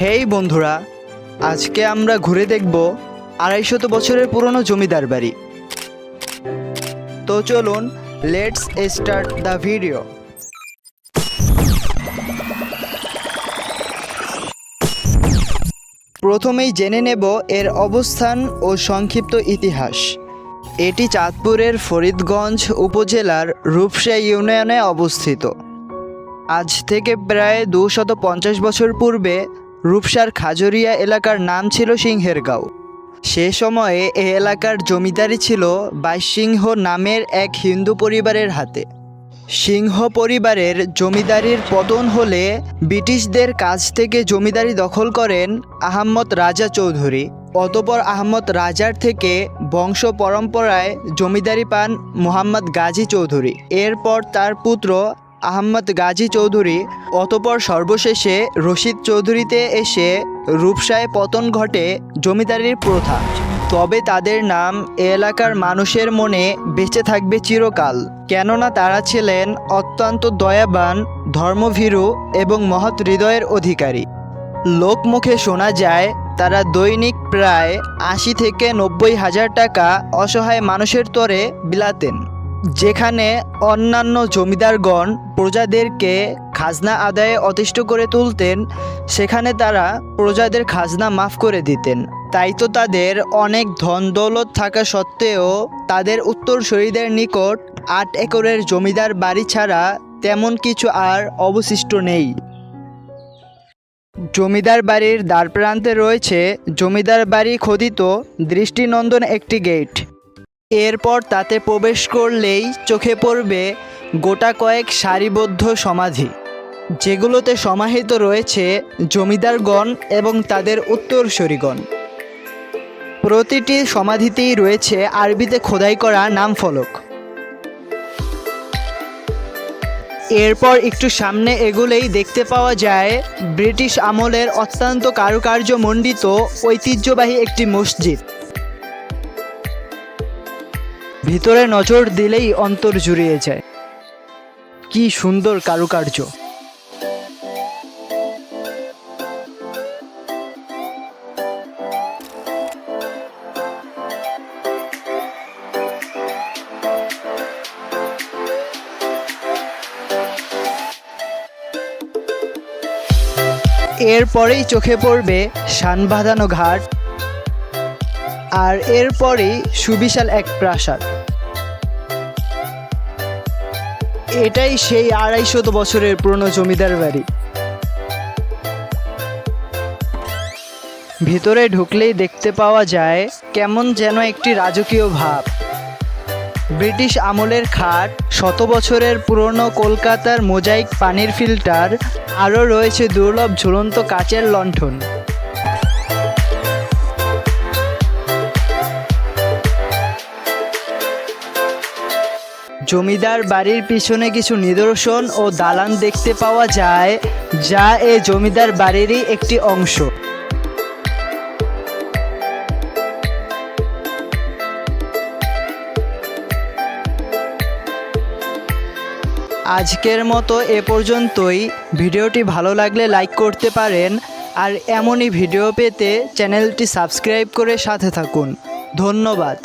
হেই বন্ধুরা, আজকে আমরা ঘুরে দেখব আড়াইশত বছরের পুরনো জমিদার বাড়ি। তো চলুন লেটস স্টার্ট দ্য ভিডিও প্রথমেই জেনে নেব এর অবস্থান ও সংক্ষিপ্ত ইতিহাস। এটি চাঁদপুরের ফরিদগঞ্জ উপজেলার রূপসা ইউনিয়নে অবস্থিত। আজ থেকে প্রায় দুশত পঞ্চাশ বছর পূর্বে রূপসার খাজরিয়া এলাকার নাম ছিল সিংহের গাঁও সে সময়ে এ এলাকার জমিদারি ছিল বাইসিংহ নামের এক হিন্দু পরিবারের হাতে। সিংহ পরিবারের জমিদারির পতন হলে ব্রিটিশদের কাছ থেকে জমিদারি দখল করেন আহম্মদ রাজা চৌধুরী। অতপর আহমদ রাজার থেকে বংশ পরম্পরায় জমিদারি পান মোহাম্মদ গাজী চৌধুরী। এরপর তার পুত্র আহম্মদ গাজী চৌধুরী অতপর সর্বশেষে রশিদ চৌধুরীতে এসে রূপসায় পতন ঘটে জমিদারির প্রথা। তবে তাদের নাম এ এলাকার মানুষের মনে বেঁচে থাকবে চিরকাল, কেননা তারা ছিলেন অত্যন্ত দয়াবান, ধর্মভীরু এবং মহৎ হৃদয়ের অধিকারী। লোকমুখে শোনা যায়, তারা দৈনিক প্রায় আশি থেকে নব্বই হাজার টাকা অসহায় মানুষের তরে বিলাতেন। যেখানে অন্যান্য জমিদারগণ প্রজাদেরকে খাজনা আদায়ে অতিষ্ঠ করে তুলতেন, সেখানে তারা প্রজাদের খাজনা মাফ করে দিতেন। তাই তো তাদের অনেক ধন দৌলত থাকা সত্ত্বেও তাদের উত্তরসূরিদের নিকট আট একরের জমিদার বাড়ি ছাড়া তেমন কিছু আর অবশিষ্ট নেই। জমিদার বাড়ির দ্বারপ্রান্তে রয়েছে জমিদার বাড়ি খোদিত দৃষ্টিনন্দন একটি গেট। এরপর তাতে প্রবেশ করলেই চোখে পড়বে গোটা কয়েক সারিবদ্ধ সমাধি। যেগুলোতে সমাহিত রয়েছে জমিদারগণ এবং তাদের উত্তরসূরিগণ। প্রতিটি সমাধিতেই রয়েছে আরবিতে খোদাই করা নাম ফলক এরপর একটু সামনে এগুলেই দেখতে পাওয়া যায়, ব্রিটিশ আমলের অত্যন্ত কারুকার্য মণ্ডিত ঐতিহ্যবাহী একটি মসজিদ। ভিতরে নজর দিলেই অন্তর জুড়িয়ে যায়। কি সুন্দর কারুকার্য। এরপরেই চোখে পড়বে শান বাঁধানো ঘাট, আর এরপরেই সুবিশাল এক প্রাসাদ। এটাই সেই আড়াইশত বছরের পুরনো জমিদার বাড়ি। ভিতরে ঢুকলেই দেখতে পাওয়া যায় কেমন যেন একটি রাজকীয় ভাব। ব্রিটিশ আমলের খাট, শত বছরের পুরনো কলকাতার মোজাইক পানির ফিল্টার, আরও রয়েছে দুর্লভ ঝুলন্ত কাচের লণ্ঠন। জমিদার বাড়ির পিছনে কিছু নিদর্শন ও দালান দেখতে পাওয়া যায়, যা এ জমিদার বাড়িরই একটি অংশ। আজকের মতো এ পর্যন্তই। ভিডিওটি ভালো লাগলে লাইক করতে পারেন, আর এমনই ভিডিও পেতে চ্যানেলটি সাবস্ক্রাইব করে সাথে থাকুন। ধন্যবাদ।